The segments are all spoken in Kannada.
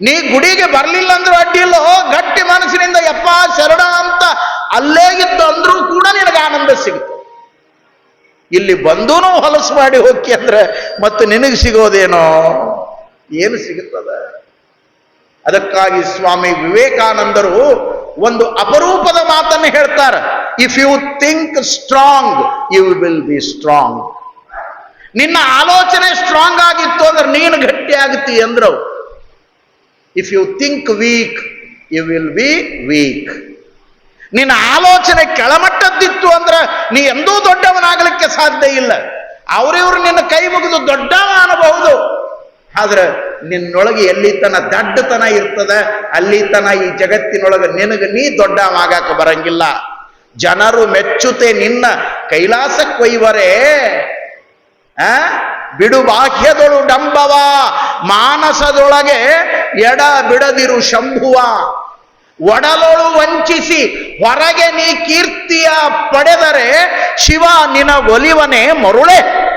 ನೀ ಗುಡಿಗೆ ಬರಲಿಲ್ಲ ಅಂದ್ರೂ ಅಡ್ಡಿಲ್ಲ ಗಟ್ಟಿ ಮನಸ್ಸಿನಿಂದ ಯಪ್ಪ ಶರಣ ಅಂತ ಅಲ್ಲೇ ಇತ್ತು ಅಂದ್ರೂ ಕೂಡ ನಿನಗೆ ಆನಂದ ಸಿಗುತ್ತೆ. ಇಲ್ಲಿ ಬಂದೂನು ಹೊಲಸು ಮಾಡಿ ಹೋಗಿ ಅಂದ್ರೆ ಮತ್ತೆ ನಿನಗೆ ಸಿಗೋದೇನೋ? ಏನು ಸಿಗುತ್ತದ ಅದಕ್ಕಾಗಿ ಸ್ವಾಮಿ ವಿವೇಕಾನಂದರು ಒಂದು ಅಪರೂಪದ ಮಾತನ್ನು ಹೇಳ್ತಾರೆ. If you think strong you will be strong ನಿನ್ನ ಆಲೋಚನೆ ಸ್ಟ್ರಾಂಗ್ ಆಗಿತ್ತು ಅಂದ್ರೆ ನೀನು ಗಟ್ಟಿ ಆಗುತ್ತಿ ಅಂದ್ರು. If you think weak you will be weak ನಿನ್ನ ಆಲೋಚನೆ ಕೆಳಮಟ್ಟದ್ದಿತ್ತು ಅಂದ್ರೆ ನೀ ಎಂದೂ ದೊಡ್ಡವನಾಗಲಿಕ್ಕೆ ಸಾಧ್ಯ ಇಲ್ಲ. ಅವರಿವರು ನಿನ್ನ ಕೈ ಮುಗಿದು ದೊಡ್ಡವ ಅನ್ನಬಹುದು ಆದ್ರೆ ನಿನ್ನೊಳಗೆ ಎಲ್ಲಿ ತನ ದಡ್ಡತನ ಇರ್ತದೆ ಅಲ್ಲಿ ತನ ಈ ಜಗತ್ತಿನೊಳಗೆ ನಿನಗೆ ನೀ ದೊಡ್ಡವಾಗಾಕ ಬರಂಗಿಲ್ಲ. ಜನರು ಮೆಚ್ಚುತ್ತೆ ನಿನ್ನ ಕೈಲಾಸಕ್ಕೊಯ್ವರೇ ಆ? ಬಿಡು ಬಾಹ್ಯದೊಳು ಡಂಬವ, ಮಾನಸದೊಳಗೆ ಎಡ ಬಿಡದಿರು ಶಂಭುವ. ಒಡಲೊಳು ವಂಚಿಸಿ ಹೊರಗೆ ನೀ ಕೀರ್ತಿಯ ಪಡೆದರೆ ಶಿವ ಒಲಿವನೇ ಮರುಳೆ.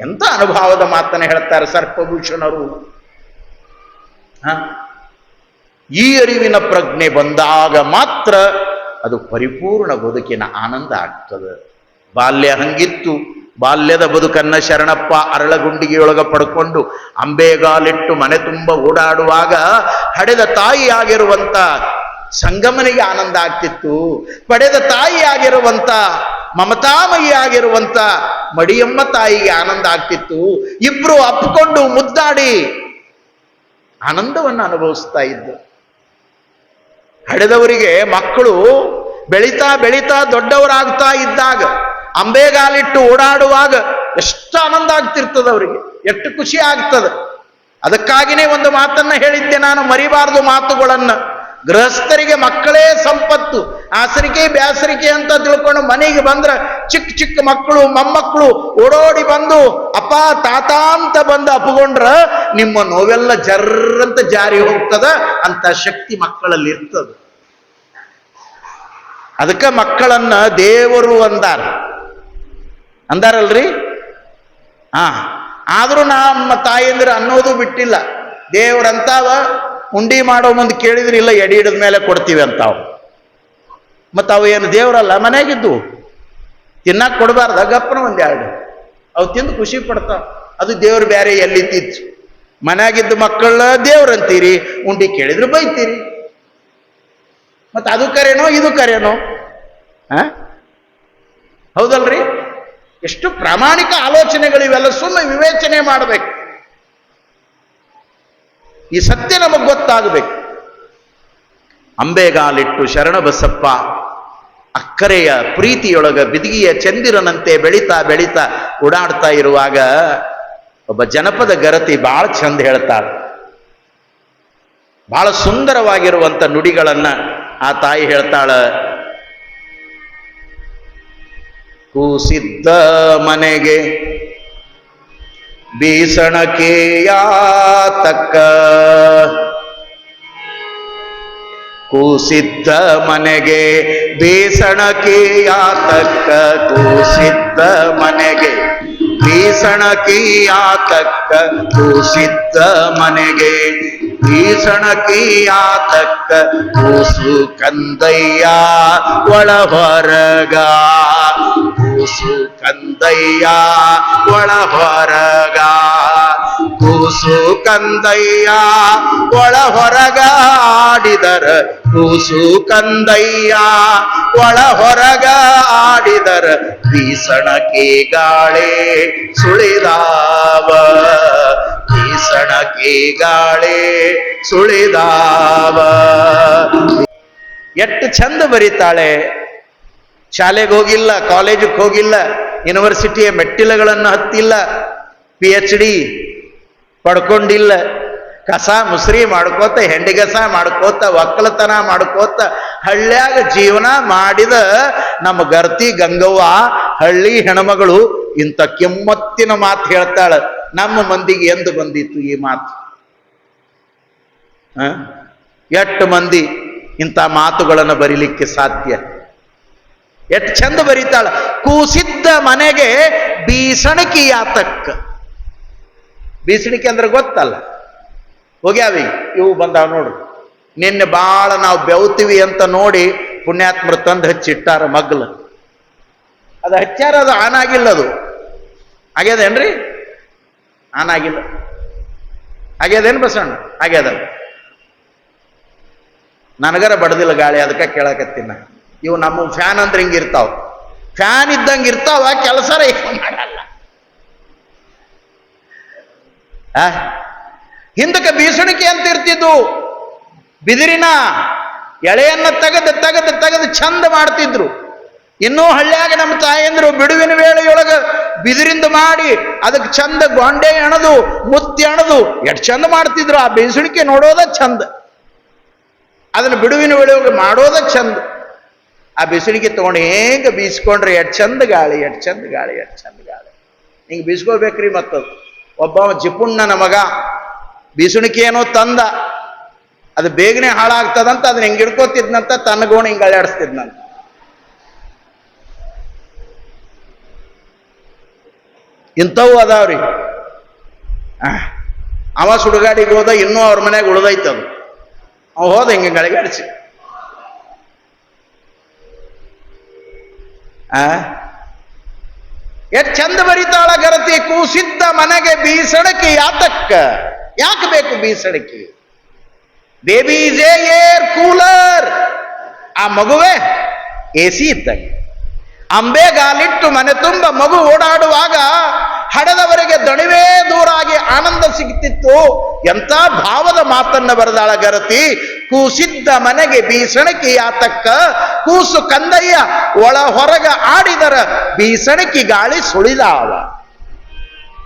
ಎಂತ ಅನುಭವದ ಮಾತನ್ನ ಹೇಳ್ತಾರೆ ಸರ್ಪಭೂಷಣರು? ಈ ಅರಿವಿನ ಪ್ರಜ್ಞೆ ಬಂದಾಗ ಮಾತ್ರ ಅದು ಪರಿಪೂರ್ಣ ಬದುಕಿನ ಆನಂದ ಆಗ್ತದೆ. ಬಾಲ್ಯ ಹಂಗಿತ್ತು. ಬಾಲ್ಯದ ಬದುಕನ್ನ ಶರಣಪ್ಪ ಅರಳಗುಂಡಿಗೆಯೊಳಗ ಪಡ್ಕೊಂಡು ಅಂಬೆಗಾಲಿಟ್ಟು ಮನೆ ತುಂಬ ಓಡಾಡುವಾಗ ಹಡೆದ ತಾಯಿಯಾಗಿರುವಂತ ಸಂಗಮನಿಗೆ ಆನಂದ ಆಗ್ತಿತ್ತು. ಪಡೆದ ತಾಯಿಯಾಗಿರುವಂತ ಮಮತಾಮಯಿಯಾಗಿರುವಂತ ಮಡಿಯಮ್ಮ ತಾಯಿಗೆ ಆನಂದ ಆಗ್ತಿತ್ತು. ಇಬ್ರು ಅಪ್ಪಿಕೊಂಡು ಮುದ್ದಾಡಿ ಆನಂದವನ್ನು ಅನುಭವಿಸ್ತಾ ಇದ್ದು ಹಡೆದವರಿಗೆ ಮಕ್ಕಳು ಬೆಳೀತಾ ಬೆಳೀತಾ ದೊಡ್ಡವರಾಗ್ತಾ ಇದ್ದಾಗ ಅಂಬೆಗಾಲಿಟ್ಟು ಓಡಾಡುವಾಗ ಎಷ್ಟು ಆನಂದ ಆಗ್ತಿರ್ತದ ಅವರಿಗೆ. ಎಷ್ಟು ಖುಷಿ ಆಗ್ತದೆ. ಅದಕ್ಕಾಗಿನೇ ಒಂದು ಮಾತನ್ನ ಹೇಳಿದ್ದೆ ನಾನು, ಮರಿಬಾರದು ಮಾತುಗಳನ್ನ. ಗೃಹಸ್ಥರಿಗೆ ಮಕ್ಕಳೇ ಸಂಪತ್ತು. ಆಸರಿಕೆ, ಬ್ಯಾಸರಿಕೆ ಅಂತ ತಿಳ್ಕೊಂಡು ಮನೆಗೆ ಬಂದ್ರ ಚಿಕ್ಕ ಚಿಕ್ಕ ಮಕ್ಕಳು, ಮೊಮ್ಮಕ್ಕಳು ಓಡೋಡಿ ಬಂದು, ಅಪ್ಪ, ತಾತ ಅಂತ ಬಂದು ಅಪ್ಕೊಂಡ್ರ ನಿಮ್ಮ ನೋವೆಲ್ಲ ಜರ್ರಂತ ಜಾರಿ ಹೋಗ್ತದ. ಅಂತ ಶಕ್ತಿ ಮಕ್ಕಳಲ್ಲಿ ಇರ್ತದೆ. ಅದಕ್ಕೆ ಮಕ್ಕಳನ್ನ ದೇವರು ಅಂದಾರ. ಅಂದಾರಲ್ರಿ? ಹಾ. ಆದರೂ ನಮ್ಮ ತಾಯಂದಿರ ಅನ್ನೋದು ಬಿಟ್ಟಿಲ್ಲ. ದೇವ್ರಂತಾವ ಉಂಡಿ ಮಾಡೋ ಮುಂದೆ ಕೇಳಿದ್ರೆ ಇಲ್ಲ, ಎಡಿ ಹಿಡಿದ ಮೇಲೆ ಕೊಡ್ತೀವಿ ಅಂತಾವ. ಮತ್ತು ಅವು ಏನು ದೇವ್ರಲ್ಲ ಮನೆಯಾಗಿದ್ದು ತಿನ್ನಕ್ಕೆ ಕೊಡಬಾರ್ದ ಗಪ್ಪನ ಒಂದೆರಡು. ಅವು ತಿಂದು ಖುಷಿ ಪಡ್ತಾವ. ಅದು ದೇವ್ರು ಬೇರೆ ಎಲ್ಲಿತ್ತಿತ್ತು? ಮನ್ಯಾಗಿದ್ದ ಮಕ್ಕಳ ದೇವ್ರಂತೀರಿ ಉಂಡಿ ಕೇಳಿದ್ರು ಬೈತೀರಿ. ಮತ್ತು ಅದು ಕರೆನೋ, ಇದು ಕರೆನೋ? ಹಾಂ? ಹೌದಲ್ರಿ? ಎಷ್ಟು ಪ್ರಾಮಾಣಿಕ ಆಲೋಚನೆಗಳು ಇವೆಲ್ಲ ಸುಮ್ಮನೆ ವಿವೇಚನೆ ಮಾಡಬೇಕು. ಈ ಸತ್ಯ ನಮಗೆ ಗೊತ್ತಾಗಬೇಕು. ಅಂಬೆಗಾಲಿಟ್ಟು ಶರಣ ಬಸಪ್ಪ ಅಕ್ಕರೆಯ ಪ್ರೀತಿಯೊಳಗ ಬಿದಿಗಿಯ ಚಂದಿರನಂತೆ ಬೆಳೀತಾ ಬೆಳೀತಾ ಓಡಾಡ್ತಾ ಇರುವಾಗ ಒಬ್ಬ ಜನಪದ ಗರತಿ ಬಹಳ ಚಂದ ಹೇಳ್ತಾಳೆ. ಬಹಳ ಸುಂದರವಾಗಿರುವಂತ ನುಡಿಗಳನ್ನ ಆ ತಾಯಿ ಹೇಳ್ತಾಳ ಕೂಸಿದ್ದ ಮನೆಗೆ ಬೀಸಣಕೆಯ ತಕ್ಕ ಕೂಸಿದ್ದ ಮನೆಗೆ ಬೀಸಣಕೆಯ ತಕ್ಕ ಕೂಸಿದ್ದ ಮನೆಗೆ ಬೀಸಣಕೆಯ ತಕ್ಕ ಕೂಸಿದ್ದ ಮನೆಗೆ ಬೀಸಣಕೆಯ ತಕ್ಕ ಕೂಸು ಕಂದಯ್ಯ ಒಳ ಹೊರಗ ಕೂಸು ಕಂದಯ್ಯ ಒಳ ಹೊರಗ ಕೂಸು ಕಂದಯ್ಯ ಒಳ ಹೊರಗ ಆಡಿದರ. ಕೂಸು ಕಂದಯ್ಯ ಒಳ ಹೊರಗ ಆಡಿದರ. ಬೀಸಣಕ್ಕೆ ಗಾಳೆ ಸುಳಿದಾವ. ಬೀಸಣಕ್ಕೆ ಗಾಳೆ ಸುಳಿದಾವ. ಎಷ್ಟು ಚಂದ ಬರೀತಾಳೆ. ಶಾಲೆಗೆ ಹೋಗಿಲ್ಲ, ಕಾಲೇಜಿಗೆ ಹೋಗಿಲ್ಲ ಯೂನಿವರ್ಸಿಟಿಯ ಮೆಟ್ಟಿಲುಗಳನ್ನು ಹತ್ತಿಲ್ಲ ಪಿ ಎಚ್ ಡಿ ಪಡ್ಕೊಂಡಿಲ್ಲ, ಕಸ ಮುಸ್ರಿ ಮಾಡ್ಕೋತ, ಹೆಂಡಿಗಸ ಮಾಡ್ಕೋತ, ಒಕ್ಕಲತನ ಮಾಡ್ಕೋತ, ಹಳ್ಳ್ಯಾಗ ಜೀವನ ಮಾಡಿದ ನಮ್ಮ ಗರ್ತಿ ಗಂಗವ್ವ, ಹಳ್ಳಿ ಹೆಣಮಗಳು ಇಂಥ ಕೆಮ್ಮತ್ತಿನ ಮಾತು ಹೇಳ್ತಾಳೆ. ನಮ್ಮ ಮಂದಿಗೆ ಎಂದು ಬಂದಿತ್ತು ಈ ಮಾತು? ಎಷ್ಟು ಮಂದಿ ಇಂಥ ಮಾತುಗಳನ್ನು ಬರೀಲಿಕ್ಕೆ ಸಾಧ್ಯ? ಎಷ್ಟು ಚಂದ ಬರೀತಾಳ. ಕೂಸಿದ್ದ ಮನೆಗೆ ಬೀಸಣಿಕೆ ಯಾತಕ್ಕ ಬೀಸಣಿಕೆ ಅಂದ್ರೆ ಗೊತ್ತಲ್ಲ. ಹೋಗ್ಯಾವಿ, ಇವು ಬಂದಾವ ನೋಡ್ರಿ. ನಿನ್ನೆ ಭಾಳ ನಾವು ಬೆವ್ತೀವಿ ಅಂತ ನೋಡಿ ಪುಣ್ಯಾತ್ಮರು ತಂದು ಹಚ್ಚಿಟ್ಟಾರ ಮಗ್ಲ. ಅದು ಹಚ್ಚಾರ ಅದು ಆನ್ ಆಗಿಲ್ಲ ಅದು. ಆಗ್ಯದೇನ್ರಿ? ಆನ್ ಆಗಿಲ್ಲ. ಆಗ್ಯದೇನು ಬಸಣ್ಣ ಆಗ್ಯದ. ನನಗರ ಬಡದಿಲ್ಲ ಗಾಳಿ, ಅದಕ್ಕೆ ಕೇಳಕತ್ತೀನಿ. ಇವು ನಮ್ಮ ಫ್ಯಾನ್ ಅಂದ್ರೆ ಹಿಂಗೆ ಇರ್ತಾವ. ಫ್ಯಾನ್ ಇದ್ದಂಗೆ ಇರ್ತಾವ ಕೆಲಸರ ಮಾಡಲ್ಲ? ಹಿಂದಕ್ಕೆ ಬೀಸಣಿಕೆ ಅಂತ ಇರ್ತಿದ್ದು ಬಿದಿರಿನ ಎಳೆಯನ್ನ ತೆಗೆದು ತೆಗೆದು ತೆಗೆದು ಚಂದ ಮಾಡ್ತಿದ್ರು. ಇನ್ನೂ ಹಳ್ಳಿಯಾಗ ನಮ್ಮ ತಾಯಂದ್ರು ಬಿಡುವಿನ ವೇಳೆಯೊಳಗ ಬಿದಿರಿಂದ ಮಾಡಿ ಅದಕ್ಕೆ ಚಂದ ಗೊಂಡೆ ಎಣದು, ಮುತ್ತಿ ಎಣದು, ಎಷ್ಟು ಚಂದ ಮಾಡ್ತಿದ್ರು. ಆ ಬೀಸಣಿಕೆ ನೋಡೋದ ಚಂದ ಅದನ್ನ ಬಿಡುವಿನ ವೇಳೆಯೊಳಗೆ ಮಾಡೋದ ಚಂದ ಆ ಬಿಸಿಲಿಗೆ ತಗೊಂಡು ಹೇಗೆ ಬೀಸ್ಕೊಂಡ್ರೆ ಎಷ್ಟು ಚಂದ ಗಾಳಿ, ಎಷ್ಟು ಚಂದ ಗಾಳಿ, ಎಷ್ಟು ಚಂದ ಗಾಳಿ. ಹಿಂಗೆ ಬೀಸ್ಕೋಬೇಕ್ರಿ ಮತ್ತದು ಒಬ್ಬ ಜಿಪುಣ್ಣನ ಮಗ ಬೀಸುಣಿಕೆ ಏನೋ ತಂದ. ಅದು ಬೇಗನೆ ಹಾಳಾಗ್ತದಂತ ಅದನ್ನ ಹಿಂಗೆ ಹಿಡ್ಕೋತಿದ್ನಂತ ತನ್ನ ಗೋಣ ಹಿಂಗೆ ಅಳ್ಳಾಡಿಸ್ತಿದ್ನಂತ ಇಂಥವು ಅದಾವ್ರಿ. ಅವ ಸುಡುಗಾಡಿಗೆ ಹೋದ ಇನ್ನೂ ಅವ್ರ ಮನೆಗೆ ಉಳ್ದೈತದು. ಅವ ಹೋದ ಹಿಂಗೆ ಗಳಿಗಾಡಿಸಿ ಆ? ಎಷ್ಟು ಚಂದ ಬರಿತಾಳ ಗರತಿ ಕೂಸಿದ್ದ ಮನೆಗೆ ಬೀಸಣಕಿ ಯಾತಕ್ಕ? ಯಾಕೆ ಬೇಕು ಬೀಸಣಕಿ? Baby is air cooler. ಆ ಮಗುವೆ ಎ ಸಿ ಇದ್ದಂಗೆ. ಅಂಬೆಗಾಲಿಟ್ಟು ಮನೆ ತುಂಬ ಮಗು ಓಡಾಡುವಾಗ ಹಡದವರಿಗೆ ದಣಿವೇ ದೂರಾಗಿ ಆನಂದ ಸಿಗ್ತಿತ್ತು. ಎಂಥ ಭಾವದ ಮಾತನ್ನ ಬರೆದಾಳ ಗರತಿ ಕೂಸಿದ್ದ ಮನೆಗೆ ಬೀಸಣಕಿ ಆತಕ್ಕ. ಕೂಸು ಕಂದಯ್ಯ ಒಳ ಹೊರಗ ಆಡಿದರ ಬೀಸಣಕಿ ಗಾಳಿ ಸುಳಿದಾವ.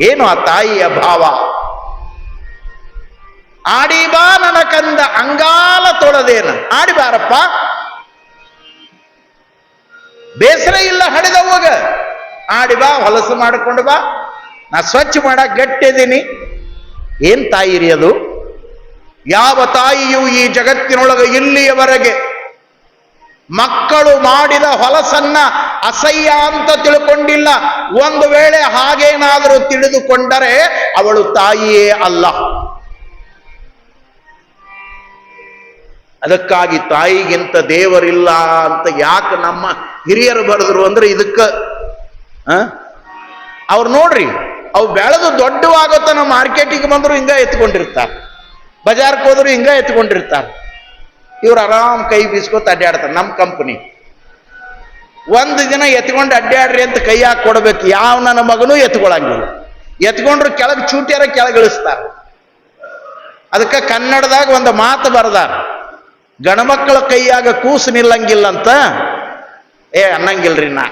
ಏನು ಆ ತಾಯಿಯ ಭಾವ? ಆಡಿ ಬಾ ನನ್ನ ಕಂದ, ಅಂಗಾಲ ತೊಳೆದೇನ. ಆಡಿ ಬಾರಪ್ಪ. ಬೇಸರ ಇಲ್ಲ ಹಡಿದವಾಗ ಆಡಿ ಬಾ, ಹೊಲಸು ಮಾಡಿಕೊಂಡು ಬಾ. ನಾ ಸ್ವಚ್ಛ ಮಾಡಕ್ಕೆ ಗಟ್ಟಿದ್ದೀನಿ ಏನ್ ತಾಯಿರಿ ಅದು? ಯಾವ ತಾಯಿಯು ಈ ಜಗತ್ತಿನೊಳಗೆ ಇಲ್ಲಿಯವರೆಗೆ ಮಕ್ಕಳು ಮಾಡಿದ ಹೊಲಸನ್ನ ಅಸಹ್ಯ ಅಂತ ತಿಳ್ಕೊಂಡಿಲ್ಲ. ಒಂದು ವೇಳೆ ಹಾಗೇನಾದರೂ ತಿಳಿದುಕೊಂಡರೆ ಅವಳು ತಾಯಿಯೇ ಅಲ್ಲ. ಅದಕ್ಕಾಗಿ ತಾಯಿಗಿಂತ ದೇವರಿಲ್ಲ ಅಂತ ಯಾಕೆ ನಮ್ಮ ಹಿರಿಯರು ಬರೆದ್ರು ಅಂದ್ರೆ ಇದಕ್ಕ ಅವ್ರು ನೋಡ್ರಿ, ಅವು ಬೆಳೆದು ದೊಡ್ಡವಾಗುತ್ತ ನಮ್ಮ ಮಾರ್ಕೆಟಿಗೆ ಬಂದ್ರು ಹಿಂಗ ಎತ್ಕೊಂಡಿರ್ತಾರೆ. ಬಜಾರ್ಗೆ ಹೋದ್ರು ಹಿಂಗ ಎತ್ಕೊಂಡಿರ್ತಾರೆ. ಇವ್ರು ಆರಾಮ್ ಕೈ ಬೀಸ್ಕೊತ ಅಡ್ಡಾಡ್ತಾರೆ ನಮ್ಮ ಕಂಪನಿ ಒಂದು ದಿನ ಎತ್ಕೊಂಡು ಅಡ್ಡಾಡ್ರಿ ಅಂತ ಕೈ ಹಾಕಿ ಕೊಡ್ಬೇಕು. ಯಾವ ನನ್ನ ಮಗನೂ ಎತ್ಕೊಳಂಗಿಲ್ಲ. ಎತ್ಕೊಂಡ್ರು ಕೆಳಗೆ ಚೂಟ್ಯಾರ ಕೆಳಗೆ ಇಳಿಸ್ತಾರೆ ಅದಕ್ಕೆ ಕನ್ನಡದಾಗ ಒಂದು ಮಾತು ಬರ್ದಾರ. ಗಣಮಕ್ಕಳ ಕೈಯಾಗ ಕೂಸು ನಿಲ್ಲಂಗಿಲ್ಲ ಅಂತ. ಏ, ಅನ್ನಂಗಿಲ್ರಿ ನಾ.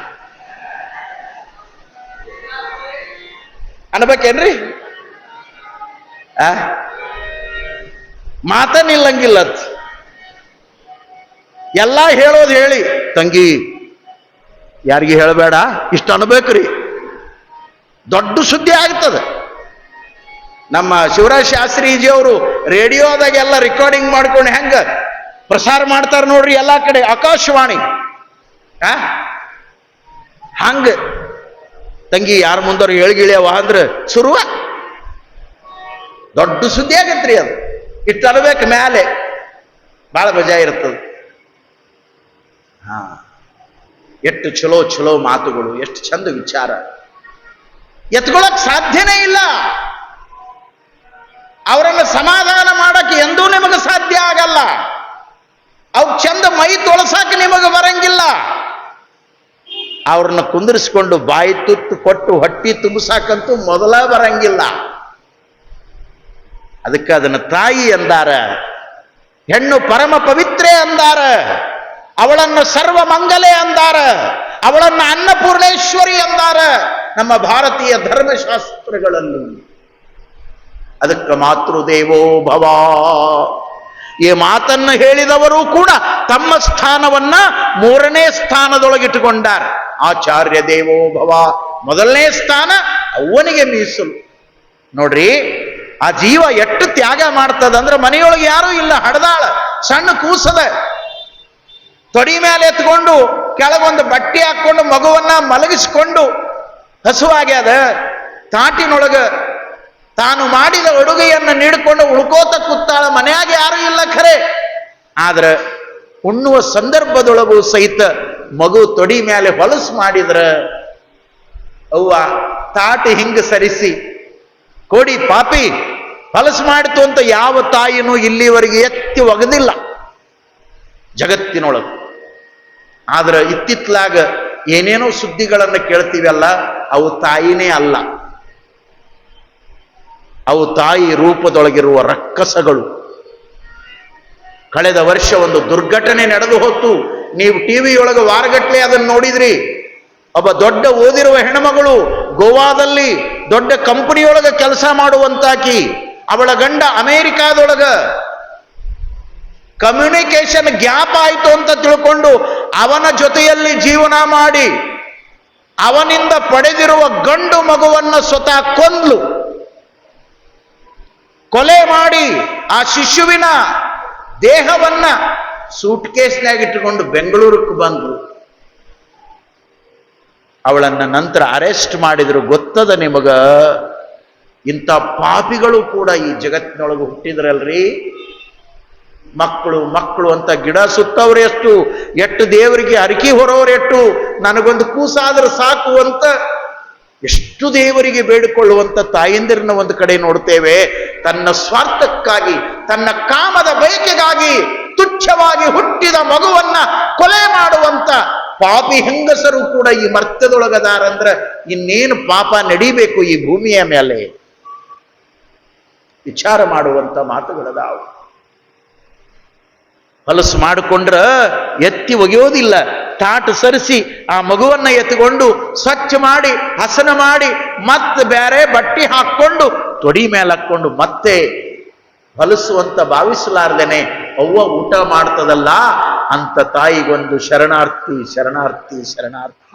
ಅನ್ಬೇಕೇನ್ರಿ? ಆ? ಮಾತ ನಿಲ್ಲಂಗಿಲ್ಲ ಎಲ್ಲ ಹೇಳೋದು ಹೇಳಿ. ತಂಗಿ, ಯಾರಿಗೆ ಹೇಳಬೇಡ? ಇಷ್ಟು ಅನ್ಬೇಕ್ರಿ. ದೊಡ್ಡ ಸುದ್ದಿ ಆಗ್ತದೆ. ನಮ್ಮ ಶಿವರಾಜ್ ಶಾಸ್ತ್ರೀಜಿ ಅವರು ರೇಡಿಯೋದಾಗೆಲ್ಲ ರೆಕಾರ್ಡಿಂಗ್ ಮಾಡ್ಕೊಂಡು ಹೆಂಗ ಪ್ರಸಾರ ಮಾಡ್ತಾರೆ ನೋಡ್ರಿ ಎಲ್ಲ ಕಡೆ, ಆಕಾಶವಾಣಿ. ಆ? ಹಂಗ. ತಂಗಿ, ಯಾರ ಮುಂದವ್ರು ಹೇಳಿಗಿಳಿಯವ ಅಂದ್ರೆ ಶುರುವ ದೊಡ್ಡ ಸುದ್ದಿ ಆಗತ್ರಿ ಅದು. ಇಟ್ಟು ಮೇಲೆ ಬಹಳ ಮಜಾ ಇರ್ತದೆ. ಹಾ. ಎಷ್ಟು ಚಲೋ ಚಲೋ ಮಾತುಗಳು, ಎಷ್ಟು ಚಂದ ವಿಚಾರ. ಎತ್ಕೊಳಕ್ ಸಾಧ್ಯನೇ ಇಲ್ಲ. ಅವರನ್ನು ಸಮಾಧಾನ ಮಾಡಕ್ಕೆ ಎಂದೂ ನಿಮಗೆ ಸಾಧ್ಯ ಆಗಲ್ಲ. ಅವ್ ಚಂದ ಮೈ ತೊಳಸಾಕ ನಿಮಗೆ ಬರಂಗಿಲ್ಲ. ಅವ್ರನ್ನ ಕುಂದಿರಿಸ್ಕೊಂಡು ಬಾಯಿ ತುತ್ತು ಕೊಟ್ಟು ಹೊಟ್ಟಿ ತುಂಬಿಸಾಕಂತೂ ಮೊದಲ ಬರಂಗಿಲ್ಲ. ಅದಕ್ಕೆ ಅದನ್ನ ತಾಯಿ ಅಂದಾರ, ಹೆಣ್ಣು ಪರಮ ಪವಿತ್ರೆ ಅಂದಾರ, ಅವಳನ್ನು ಸರ್ವ ಮಂಗಲೆ ಅಂದಾರ, ಅವಳನ್ನು ಅನ್ನಪೂರ್ಣೇಶ್ವರಿ ಅಂದಾರ, ನಮ್ಮ ಭಾರತೀಯ ಧರ್ಮಶಾಸ್ತ್ರಗಳಲ್ಲಿ. ಅದಕ್ಕೆ ಮಾತೃದೇವೋ ಭವ. ಈ ಮಾತನ್ನು ಹೇಳಿದವರು ಕೂಡ ತಮ್ಮ ಸ್ಥಾನವನ್ನ ಮೂರನೇ ಸ್ಥಾನದೊಳಗಿಟ್ಟುಕೊಂಡಾರ. ಆಚಾರ್ಯ ದೇವೋ ಭವ. ಮೊದಲನೇ ಸ್ಥಾನ ಅವನಿಗೆ ಮೀಸಲು. ನೋಡ್ರಿ ಆ ಜೀವ ಎಷ್ಟು ತ್ಯಾಗ ಮಾಡ್ತದ ಅಂದ್ರೆ ಮನೆಯೊಳಗೆ ಯಾರೂ ಇಲ್ಲ, ಹಡದಾಳ, ಸಣ್ಣ ಕೂಸದ. ತೊಡಿ ಮೇಲೆ ಎತ್ಕೊಂಡು, ಕೆಳಗೊಂದು ಬಟ್ಟೆ ಹಾಕೊಂಡು ಮಗುವನ್ನ ಮಲಗಿಸ್ಕೊಂಡು ಹಸುವಾಗ್ಯದ ತಾಟಿನೊಳಗೆ ತಾನು ಮಾಡಿದ ಅಡುಗೆಯನ್ನು ನೀಡಿಕೊಂಡು ಉಳ್ಕೋತ ಕೂತಾಳ. ಮನೆಯಾಗ ಯಾರೂ ಇಲ್ಲ ಖರೆ. ಆದ್ರೆ ಉಣ್ಣುವ ಸಂದರ್ಭದೊಳಗೂ ಸಹಿತ ಮಗು ತೊಡಿ ಮೇಲೆ ಹೊಲಸು ಮಾಡಿದ್ರ, ಅವ್ವ ತಾಟಿ ಹಿಂಗ ಸರಿಸಿ, ಕೋಡಿ ಪಾಪಿ ಹೊಲಸು ಮಾಡಿತು ಅಂತ ಯಾವ ತಾಯಿನೂ ಇಲ್ಲಿವರೆಗೆ ಎತ್ತಿ ಒಗದಿಲ್ಲ. ಜಗತ್ತಿನೊಳಗೆ. ಆದ್ರೆ ಇತ್ತಿತ್ಲಾಗ ಏನೇನೋ ಸುದ್ದಿಗಳನ್ನು ಕೇಳ್ತೀವಲ್ಲ, ಅವು ತಾಯಿನೇ ಅಲ್ಲ. ಅವು ತಾಯಿ ರೂಪದೊಳಗಿರುವ ರಕ್ಕಸಗಳು. ಕಳೆದ ವರ್ಷ ಒಂದು ದುರ್ಘಟನೆ ನಡೆದು ಹೊತ್ತು. ನೀವು ಟಿವಿಯೊಳಗೆ ವಾರಗಟ್ಟಲೆ ಅದನ್ನು ನೋಡಿದ್ರಿ. ಒಬ್ಬ ದೊಡ್ಡ ಓದಿರುವ ಹೆಣ್ಮಗಳು ಗೋವಾದಲ್ಲಿ ದೊಡ್ಡ ಕಂಪನಿಯೊಳಗೆ ಕೆಲಸ ಮಾಡುವಂತಾಕಿ ಅವಳ ಗಂಡ ಅಮೇರಿಕಾದೊಳಗ ಕಮ್ಯುನಿಕೇಶನ್ ಗ್ಯಾಪ್ ಆಯಿತು ಅಂತ ತಿಳ್ಕೊಂಡು ಅವನ ಜೊತೆಯಲ್ಲಿ ಜೀವನ ಮಾಡಿ ಅವನಿಂದ ಪಡೆದಿರುವ ಗಂಡು ಮಗುವನ್ನು ಸ್ವತಃ ಕೊಂದ್ಲು. ಕೊಲೆ ಮಾಡಿ ಆ ಶಿಶುವಿನ ದೇಹವನ್ನ ಸೂಟ್ ಕೇಸ್ನಾಗ ಇಟ್ಟುಕೊಂಡು ಬೆಂಗಳೂರಿಗೆ ಬಂದ್ರು ಅವಳನ್ನ ನಂತರ ಅರೆಸ್ಟ್ ಮಾಡಿದ್ರು. ಗೊತ್ತದ ನಿಮಗ? ಇಂಥ ಪಾಪಿಗಳು ಕೂಡ ಈ ಜಗತ್ತಿನೊಳಗೆ ಹುಟ್ಟಿದ್ರಲ್ರಿ? ಮಕ್ಕಳು ಮಕ್ಕಳು ಅಂತ ಗಿಡ ಸುತ್ತವ್ರು ಎಷ್ಟು? ಎಟ್ಟು ದೇವರಿಗೆ ಅರಕಿ ಹೊರವ್ರೆ ಎಟ್ಟು ನನಗೊಂದು ಕೂಸಾದ್ರೆ ಸಾಕು ಅಂತ ಎಷ್ಟು ದೇವರಿಗೆ ಬೇಡಿಕೊಳ್ಳುವಂತ ತಾಯಂದಿರನ್ನ ಒಂದು ಕಡೆ ನೋಡ್ತೇವೆ. ತನ್ನ ಸ್ವಾರ್ಥಕ್ಕಾಗಿ, ತನ್ನ ಕಾಮದ ಬಯಕೆಗಾಗಿ ತುಚ್ಛವಾಗಿ ಹುಟ್ಟಿದ ಮಗುವನ್ನ ಕೊಲೆ ಮಾಡುವಂತ ಪಾಪಿ ಹೆಂಗಸರು ಕೂಡ ಈ ಮರ್ತ್ಯದೊಳಗದಾರಂದ್ರ ಇನ್ನೇನು ಪಾಪ ನಡಿಬೇಕು ಈ ಭೂಮಿಯ ಮೇಲೆ? ವಿಚಾರ ಮಾಡುವಂತ ಮಾತುಗಳದಾವು. ಹೊಲಸು ಮಾಡಿಕೊಂಡ್ರ ಎತ್ತಿ ಒಗೆಯೋದಿಲ್ಲ. ತಾಟು ಸರಿಸಿ ಆ ಮಗುವನ್ನ ಎತ್ತಿಕೊಂಡು ಸ್ವಚ್ಛ ಮಾಡಿ, ಹಸನ ಮಾಡಿ, ಮತ್ತೆ ಬೇರೆ ಬಟ್ಟೆ ಹಾಕ್ಕೊಂಡು, ತೊಡಿ ಮೇಲೆ ಹಾಕೊಂಡು ಮತ್ತೆ ಹೊಲಸುವಂತ ಭಾವಿಸಲಾರ್ದೇನೆ ಅವ್ವ ಊಟ ಮಾಡ್ತದಲ್ಲ ಅಂತ ತಾಯಿಗೊಂದು ಶರಣಾರ್ಥಿ ಶರಣಾರ್ಥಿ ಶರಣಾರ್ಥಿ.